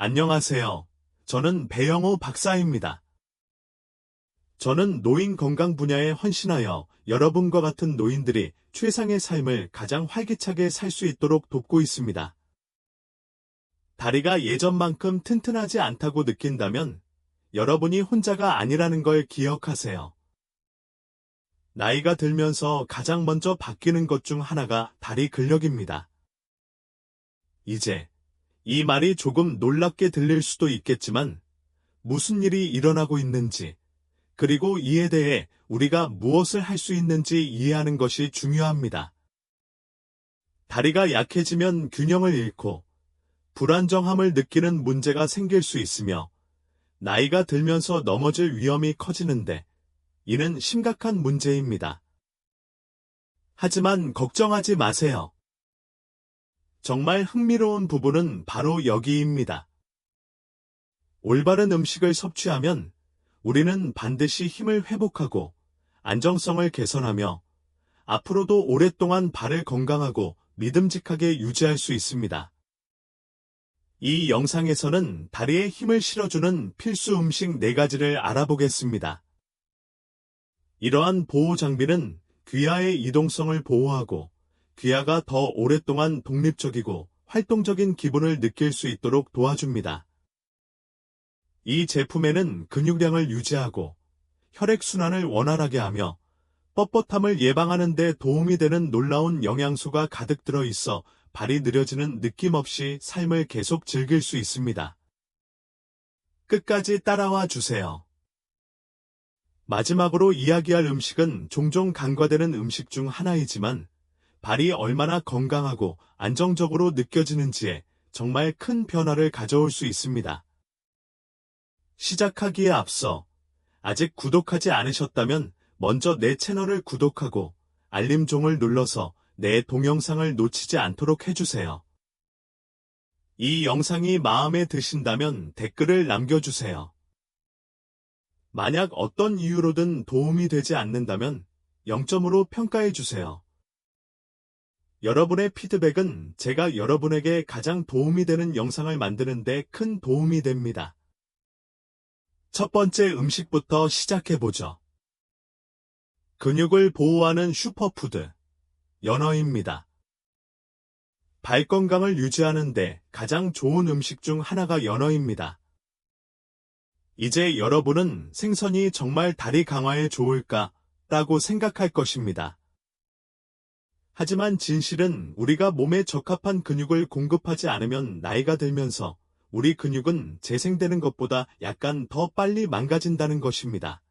안녕하세요. 저는 배영호 박사입니다. 저는 노인 건강 분야에 헌신하여 여러분과 같은 노인들이 최상의 삶을 가장 활기차게 살 수 있도록 돕고 있습니다. 다리가 예전만큼 튼튼하지 않다고 느낀다면 여러분이 혼자가 아니라는 걸 기억하세요. 나이가 들면서 가장 먼저 바뀌는 것 중 하나가 다리 근력입니다. 이제 이 말이 조금 놀랍게 들릴 수도 있겠지만 무슨 일이 일어나고 있는지 그리고 이에 대해 우리가 무엇을 할 수 있는지 이해하는 것이 중요합니다. 다리가 약해지면 균형을 잃고 불안정함을 느끼는 문제가 생길 수 있으며 나이가 들면서 넘어질 위험이 커지는데 이는 심각한 문제입니다. 하지만 걱정하지 마세요. 정말 흥미로운 부분은 바로 여기입니다. 올바른 음식을 섭취하면 우리는 반드시 힘을 회복하고 안정성을 개선하며 앞으로도 오랫동안 발을 건강하고 믿음직하게 유지할 수 있습니다. 이 영상에서는 다리에 힘을 실어주는 필수 음식 4가지를 알아보겠습니다. 이러한 보호 장비는 귀하의 이동성을 보호하고 귀하가 더 오랫동안 독립적이고 활동적인 기분을 느낄 수 있도록 도와줍니다. 이 제품에는 근육량을 유지하고 혈액순환을 원활하게 하며 뻣뻣함을 예방하는 데 도움이 되는 놀라운 영양소가 가득 들어 있어 발이 느려지는 느낌 없이 삶을 계속 즐길 수 있습니다. 끝까지 따라와 주세요. 마지막으로 이야기할 음식은 종종 간과되는 음식 중 하나이지만 발이 얼마나 건강하고 안정적으로 느껴지는지에 정말 큰 변화를 가져올 수 있습니다. 시작하기에 앞서 아직 구독하지 않으셨다면 먼저 내 채널을 구독하고 알림종을 눌러서 내 동영상을 놓치지 않도록 해주세요. 이 영상이 마음에 드신다면 댓글을 남겨주세요. 만약 어떤 이유로든 도움이 되지 않는다면 0점으로 평가해주세요. 여러분의 피드백은 제가 여러분에게 가장 도움이 되는 영상을 만드는 데 큰 도움이 됩니다. 첫 번째 음식부터 시작해보죠. 근육을 보호하는 슈퍼푸드, 연어입니다. 발 건강을 유지하는데 가장 좋은 음식 중 하나가 연어입니다. 이제 여러분은 생선이 정말 다리 강화에 좋을까? 라고 생각할 것입니다. 하지만 진실은 우리가 몸에 적합한 근육을 공급하지 않으면 나이가 들면서 우리 근육은 재생되는 것보다 약간 더 빨리 망가진다는 것입니다.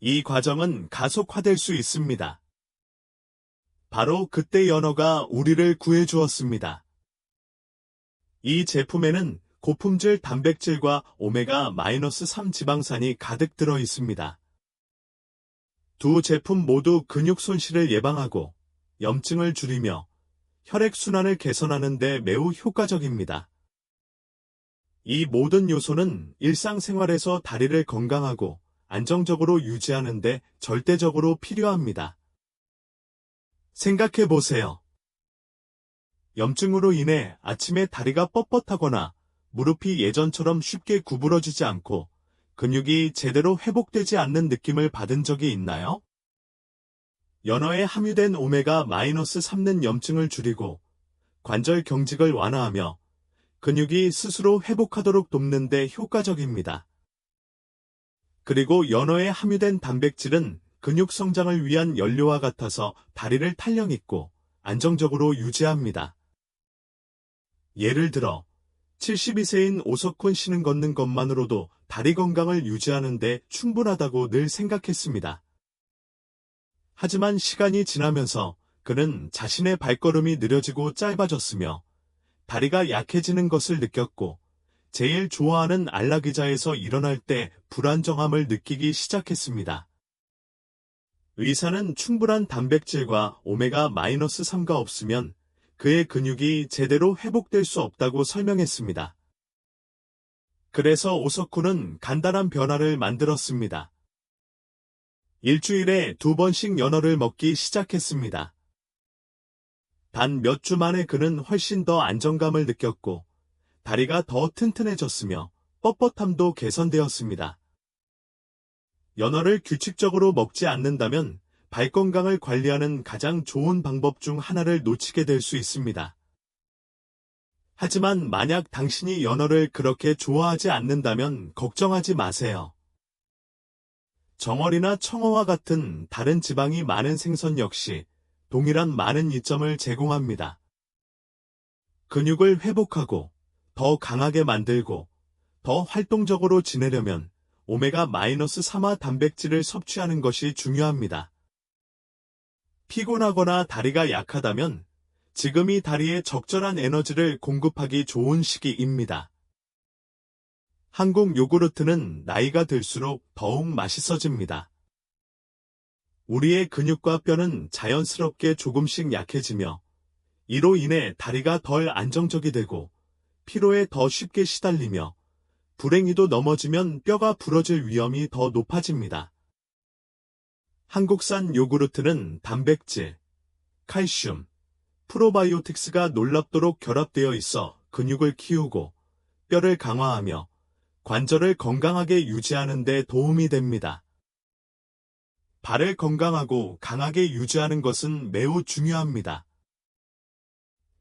이 과정은 가속화될 수 있습니다. 바로 그때 연어가 우리를 구해주었습니다. 이 제품에는 고품질 단백질과 오메가-3 지방산이 가득 들어 있습니다. 두 제품 모두 근육 손실을 예방하고 염증을 줄이며 혈액순환을 개선하는 데 매우 효과적입니다. 이 모든 요소는 일상생활에서 다리를 건강하고 안정적으로 유지하는 데 절대적으로 필요합니다. 생각해 보세요. 염증으로 인해 아침에 다리가 뻣뻣하거나 무릎이 예전처럼 쉽게 구부러지지 않고 근육이 제대로 회복되지 않는 느낌을 받은 적이 있나요? 연어에 함유된 오메가-3는 염증을 줄이고 관절 경직을 완화하며 근육이 스스로 회복하도록 돕는 데 효과적입니다. 그리고 연어에 함유된 단백질은 근육 성장을 위한 연료와 같아서 다리를 탄력 있고 안정적으로 유지합니다. 예를 들어 72세인 오석훈 씨는 걷는 것만으로도 다리 건강을 유지하는 데 충분하다고 늘 생각했습니다. 하지만 시간이 지나면서 그는 자신의 발걸음이 느려지고 짧아졌으며 다리가 약해지는 것을 느꼈고 제일 좋아하는 안락의자에서 일어날 때 불안정함을 느끼기 시작했습니다. 의사는 충분한 단백질과 오메가-3가 없으면 그의 근육이 제대로 회복될 수 없다고 설명했습니다. 그래서 오석훈은 간단한 변화를 만들었습니다. 일주일에 두 번씩 연어를 먹기 시작했습니다. 단 몇 주 만에 그는 훨씬 더 안정감을 느꼈고 다리가 더 튼튼해졌으며 뻣뻣함도 개선되었습니다. 연어를 규칙적으로 먹지 않는다면 발 건강을 관리하는 가장 좋은 방법 중 하나를 놓치게 될 수 있습니다. 하지만 만약 당신이 연어를 그렇게 좋아하지 않는다면 걱정하지 마세요. 정어리나 청어와 같은 다른 지방이 많은 생선 역시 동일한 많은 이점을 제공합니다. 근육을 회복하고 더 강하게 만들고 더 활동적으로 지내려면 오메가-3화 단백질을 섭취하는 것이 중요합니다. 피곤하거나 다리가 약하다면 지금이 다리에 적절한 에너지를 공급하기 좋은 시기입니다. 한국 요구르트는 나이가 들수록 더욱 맛있어집니다. 우리의 근육과 뼈는 자연스럽게 조금씩 약해지며 이로 인해 다리가 덜 안정적이 되고 피로에 더 쉽게 시달리며 불행히도 넘어지면 뼈가 부러질 위험이 더 높아집니다. 한국산 요구르트는 단백질, 칼슘, 프로바이오틱스가 놀랍도록 결합되어 있어 근육을 키우고 뼈를 강화하며 관절을 건강하게 유지하는 데 도움이 됩니다. 발을 건강하고 강하게 유지하는 것은 매우 중요합니다.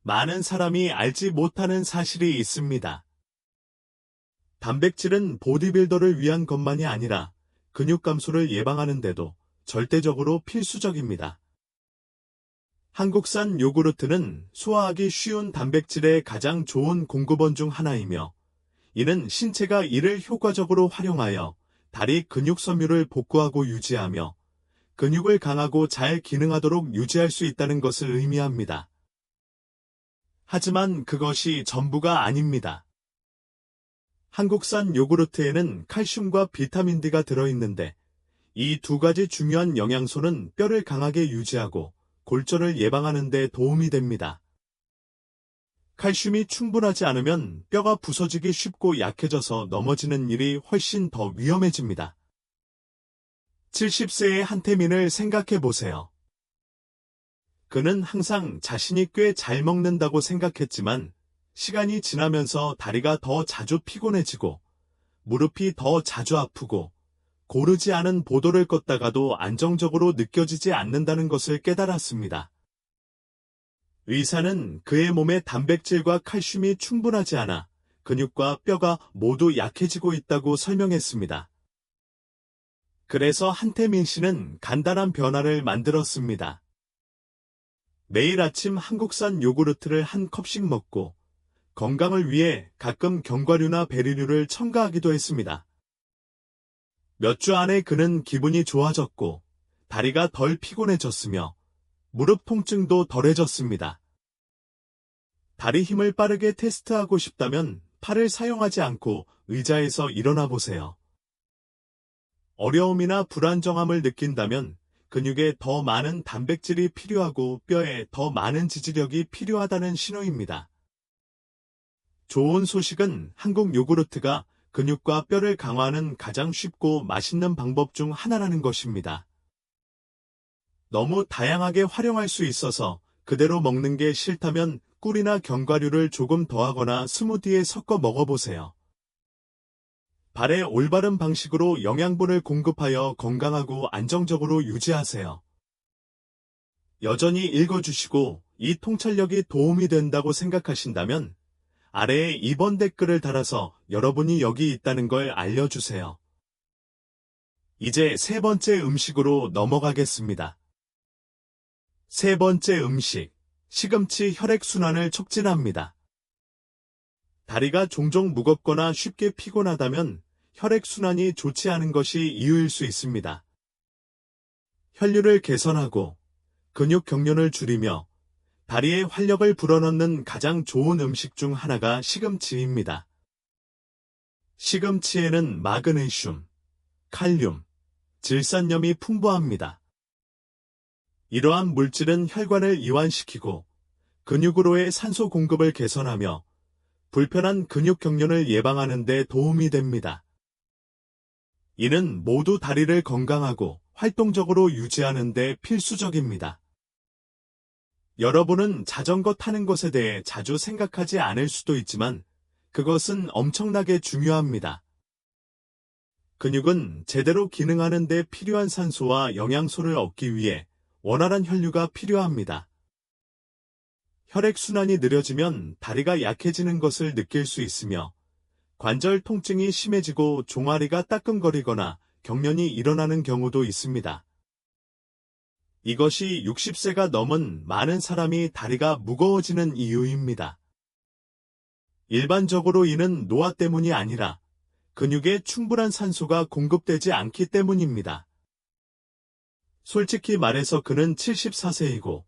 많은 사람이 알지 못하는 사실이 있습니다. 단백질은 보디빌더를 위한 것만이 아니라 근육 감소를 예방하는데도 절대적으로 필수적입니다. 한국산 요구르트는 소화하기 쉬운 단백질의 가장 좋은 공급원 중 하나이며 이는 신체가 이를 효과적으로 활용하여 다리 근육 섬유를 복구하고 유지하며 근육을 강하고 잘 기능하도록 유지할 수 있다는 것을 의미합니다. 하지만 그것이 전부가 아닙니다. 한국산 요구르트에는 칼슘과 비타민 D가 들어있는데 이 두 가지 중요한 영양소는 뼈를 강하게 유지하고 골절을 예방하는 데 도움이 됩니다. 칼슘이 충분하지 않으면 뼈가 부서지기 쉽고 약해져서 넘어지는 일이 훨씬 더 위험해집니다. 70세의 한태민을 생각해 보세요. 그는 항상 자신이 꽤 잘 먹는다고 생각했지만 시간이 지나면서 다리가 더 자주 피곤해지고 무릎이 더 자주 아프고 고르지 않은 보도를 걷다가도 안정적으로 느껴지지 않는다는 것을 깨달았습니다. 의사는 그의 몸에 단백질과 칼슘이 충분하지 않아 근육과 뼈가 모두 약해지고 있다고 설명했습니다. 그래서 한태민 씨는 간단한 변화를 만들었습니다. 매일 아침 한국산 요구르트를 한 컵씩 먹고 건강을 위해 가끔 견과류나 베리류를 첨가하기도 했습니다. 몇 주 안에 그는 기분이 좋아졌고 다리가 덜 피곤해졌으며 무릎 통증도 덜해졌습니다. 다리 힘을 빠르게 테스트하고 싶다면 팔을 사용하지 않고 의자에서 일어나 보세요. 어려움이나 불안정함을 느낀다면 근육에 더 많은 단백질이 필요하고 뼈에 더 많은 지지력이 필요하다는 신호입니다. 좋은 소식은 한국 요구르트가 근육과 뼈를 강화하는 가장 쉽고 맛있는 방법 중 하나라는 것입니다. 너무 다양하게 활용할 수 있어서 그대로 먹는 게 싫다면 꿀이나 견과류를 조금 더하거나 스무디에 섞어 먹어보세요. 발에 올바른 방식으로 영양분을 공급하여 건강하고 안정적으로 유지하세요. 여전히 읽어주시고 이 통찰력이 도움이 된다고 생각하신다면 아래에 2번 댓글을 달아서 여러분이 여기 있다는 걸 알려주세요. 이제 세 번째 음식으로 넘어가겠습니다. 세 번째 음식, 시금치 혈액순환을 촉진합니다. 다리가 종종 무겁거나 쉽게 피곤하다면 혈액순환이 좋지 않은 것이 이유일 수 있습니다. 혈류를 개선하고 근육 경련을 줄이며 다리에 활력을 불어넣는 가장 좋은 음식 중 하나가 시금치입니다. 시금치에는 마그네슘, 칼륨, 질산염이 풍부합니다. 이러한 물질은 혈관을 이완시키고 근육으로의 산소 공급을 개선하며 불편한 근육 경련을 예방하는 데 도움이 됩니다. 이는 모두 다리를 건강하고 활동적으로 유지하는 데 필수적입니다. 여러분은 자전거 타는 것에 대해 자주 생각하지 않을 수도 있지만 그것은 엄청나게 중요합니다. 근육은 제대로 기능하는 데 필요한 산소와 영양소를 얻기 위해 원활한 혈류가 필요합니다. 혈액순환이 느려지면 다리가 약해지는 것을 느낄 수 있으며 관절 통증이 심해지고 종아리가 따끔거리거나 경련이 일어나는 경우도 있습니다. 이것이 60세가 넘은 많은 사람이 다리가 무거워지는 이유입니다. 일반적으로 이는 노화 때문이 아니라 근육에 충분한 산소가 공급되지 않기 때문입니다. 솔직히 말해서 그는 74세이고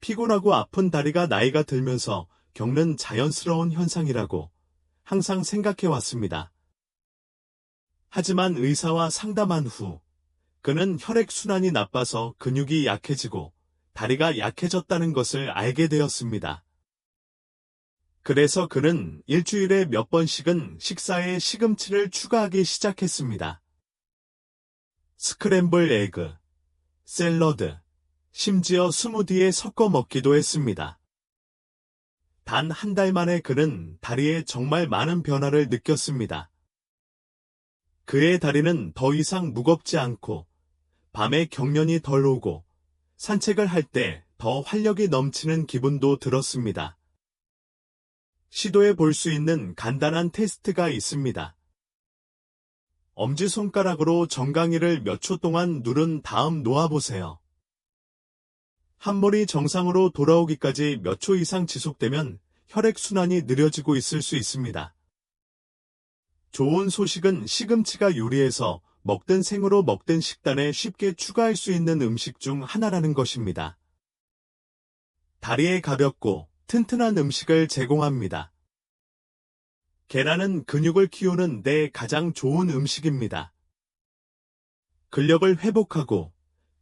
피곤하고 아픈 다리가 나이가 들면서 겪는 자연스러운 현상이라고 항상 생각해 왔습니다. 하지만 의사와 상담한 후 그는 혈액순환이 나빠서 근육이 약해지고 다리가 약해졌다는 것을 알게 되었습니다. 그래서 그는 일주일에 몇 번씩은 식사에 시금치를 추가하기 시작했습니다. 스크램블 에그, 샐러드, 심지어 스무디에 섞어 먹기도 했습니다. 단 한 달 만에 그는 다리에 정말 많은 변화를 느꼈습니다. 그의 다리는 더 이상 무겁지 않고 밤에 경련이 덜 오고 산책을 할 때 더 활력이 넘치는 기분도 들었습니다. 시도해 볼 수 있는 간단한 테스트가 있습니다. 엄지손가락으로 정강이를 몇 초 동안 누른 다음 놓아보세요. 한머리 정상으로 돌아오기까지 몇 초 이상 지속되면 혈액순환이 느려지고 있을 수 있습니다. 좋은 소식은 시금치가 요리해서 먹든 생으로 먹든 식단에 쉽게 추가할 수 있는 음식 중 하나라는 것입니다. 다리에 가볍고 튼튼한 음식을 제공합니다. 계란은 근육을 키우는 데 가장 좋은 음식입니다. 근력을 회복하고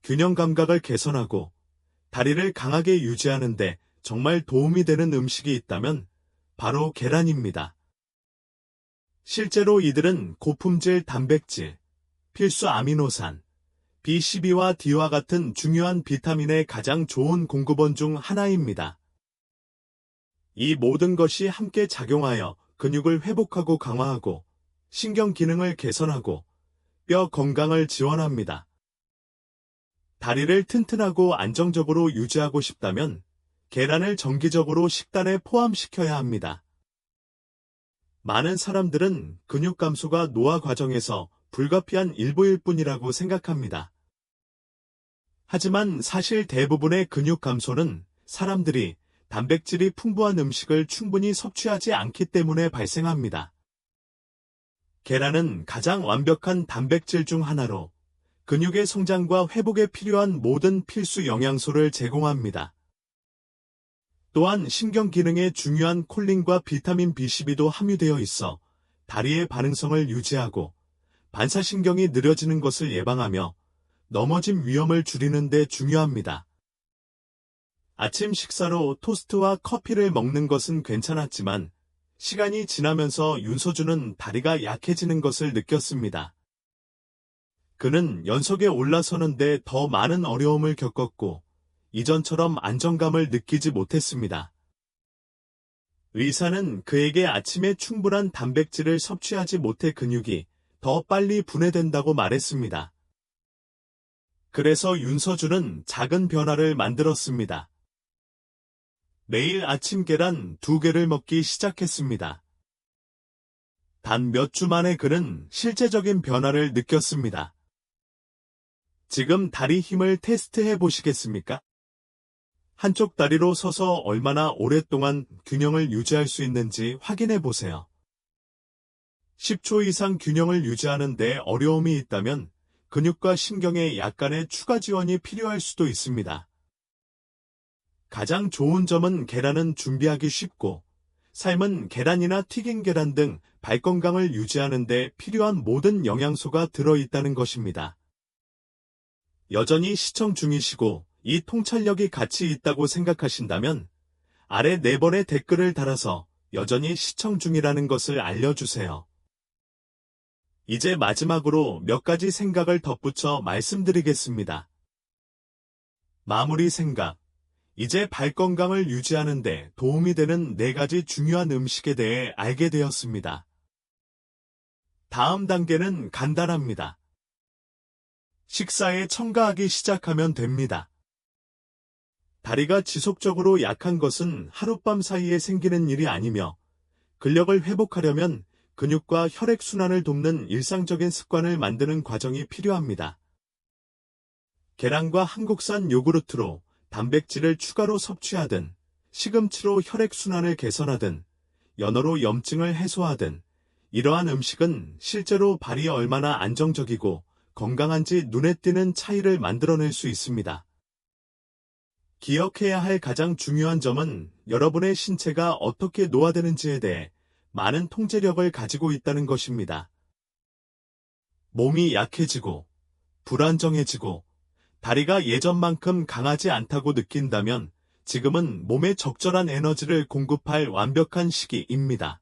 균형 감각을 개선하고 다리를 강하게 유지하는 데 정말 도움이 되는 음식이 있다면 바로 계란입니다. 실제로 이들은 고품질 단백질, 필수 아미노산, B12와 D와 같은 중요한 비타민의 가장 좋은 공급원 중 하나입니다. 이 모든 것이 함께 작용하여 근육을 회복하고 강화하고 신경 기능을 개선하고 뼈 건강을 지원합니다. 다리를 튼튼하고 안정적으로 유지하고 싶다면 계란을 정기적으로 식단에 포함시켜야 합니다. 많은 사람들은 근육 감소가 노화 과정에서 불가피한 일부일 뿐이라고 생각합니다. 하지만 사실 대부분의 근육 감소는 사람들이 단백질이 풍부한 음식을 충분히 섭취하지 않기 때문에 발생합니다. 계란은 가장 완벽한 단백질 중 하나로 근육의 성장과 회복에 필요한 모든 필수 영양소를 제공합니다. 또한 신경 기능에 중요한 콜린과 비타민 B12도 함유되어 있어 다리의 반응성을 유지하고 반사신경이 느려지는 것을 예방하며 넘어짐 위험을 줄이는 데 중요합니다. 아침 식사로 토스트와 커피를 먹는 것은 괜찮았지만 시간이 지나면서 윤서준은 다리가 약해지는 것을 느꼈습니다. 그는 연속에 올라서는데 더 많은 어려움을 겪었고 이전처럼 안정감을 느끼지 못했습니다. 의사는 그에게 아침에 충분한 단백질을 섭취하지 못해 근육이 더 빨리 분해된다고 말했습니다. 그래서 윤서준은 작은 변화를 만들었습니다. 매일 아침 계란 두 개를 먹기 시작했습니다. 단 몇 주 만에 그는 실제적인 변화를 느꼈습니다. 지금 다리 힘을 테스트해 보시겠습니까? 한쪽 다리로 서서 얼마나 오랫동안 균형을 유지할 수 있는지 확인해 보세요. 10초 이상 균형을 유지하는데 어려움이 있다면 근육과 신경에 약간의 추가 지원이 필요할 수도 있습니다. 가장 좋은 점은 계란은 준비하기 쉽고 삶은 계란이나 튀긴 계란 등 발건강을 유지하는 데 필요한 모든 영양소가 들어있다는 것입니다. 여전히 시청 중이시고 이 통찰력이 가치 있다고 생각하신다면 아래 네 번의 댓글을 달아서 여전히 시청 중이라는 것을 알려주세요. 이제 마지막으로 몇 가지 생각을 덧붙여 말씀드리겠습니다. 마무리 생각. 이제 발 건강을 유지하는 데 도움이 되는 네 가지 중요한 음식에 대해 알게 되었습니다. 다음 단계는 간단합니다. 식사에 첨가하기 시작하면 됩니다. 다리가 지속적으로 약한 것은 하룻밤 사이에 생기는 일이 아니며 근력을 회복하려면 근육과 혈액순환을 돕는 일상적인 습관을 만드는 과정이 필요합니다. 계란과 한국산 요구르트로 단백질을 추가로 섭취하든, 시금치로 혈액순환을 개선하든, 연어로 염증을 해소하든, 이러한 음식은 실제로 발이 얼마나 안정적이고 건강한지 눈에 띄는 차이를 만들어낼 수 있습니다. 기억해야 할 가장 중요한 점은 여러분의 신체가 어떻게 노화되는지에 대해 많은 통제력을 가지고 있다는 것입니다. 몸이 약해지고, 불안정해지고, 다리가 예전만큼 강하지 않다고 느낀다면 지금은 몸에 적절한 에너지를 공급할 완벽한 시기입니다.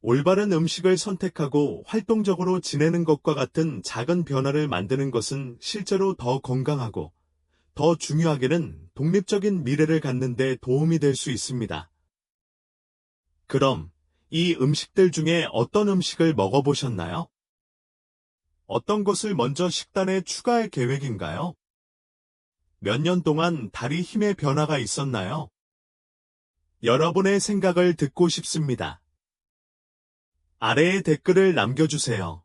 올바른 음식을 선택하고 활동적으로 지내는 것과 같은 작은 변화를 만드는 것은 실제로 더 건강하고 더 중요하게는 독립적인 미래를 갖는 데 도움이 될 수 있습니다. 그럼 이 음식들 중에 어떤 음식을 먹어보셨나요? 어떤 것을 먼저 식단에 추가할 계획인가요? 몇 년 동안 다리 힘의 변화가 있었나요? 여러분의 생각을 듣고 싶습니다. 아래에 댓글을 남겨주세요.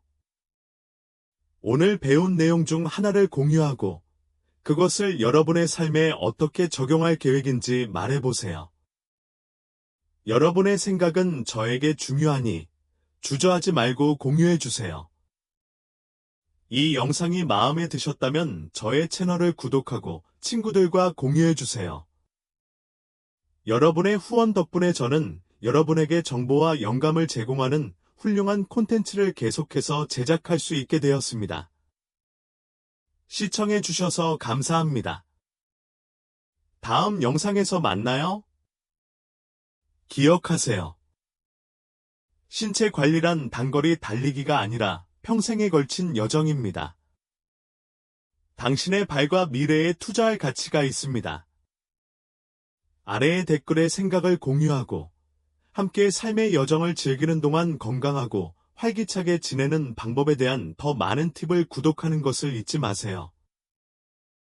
오늘 배운 내용 중 하나를 공유하고 그것을 여러분의 삶에 어떻게 적용할 계획인지 말해보세요. 여러분의 생각은 저에게 중요하니 주저하지 말고 공유해주세요. 이 영상이 마음에 드셨다면 저의 채널을 구독하고 친구들과 공유해주세요. 여러분의 후원 덕분에 저는 여러분에게 정보와 영감을 제공하는 훌륭한 콘텐츠를 계속해서 제작할 수 있게 되었습니다. 시청해주셔서 감사합니다. 다음 영상에서 만나요. 기억하세요. 신체 관리란 단거리 달리기가 아니라 평생에 걸친 여정입니다. 당신의 발과 미래에 투자할 가치가 있습니다. 아래의 댓글에 생각을 공유하고 함께 삶의 여정을 즐기는 동안 건강하고 활기차게 지내는 방법에 대한 더 많은 팁을 구독하는 것을 잊지 마세요.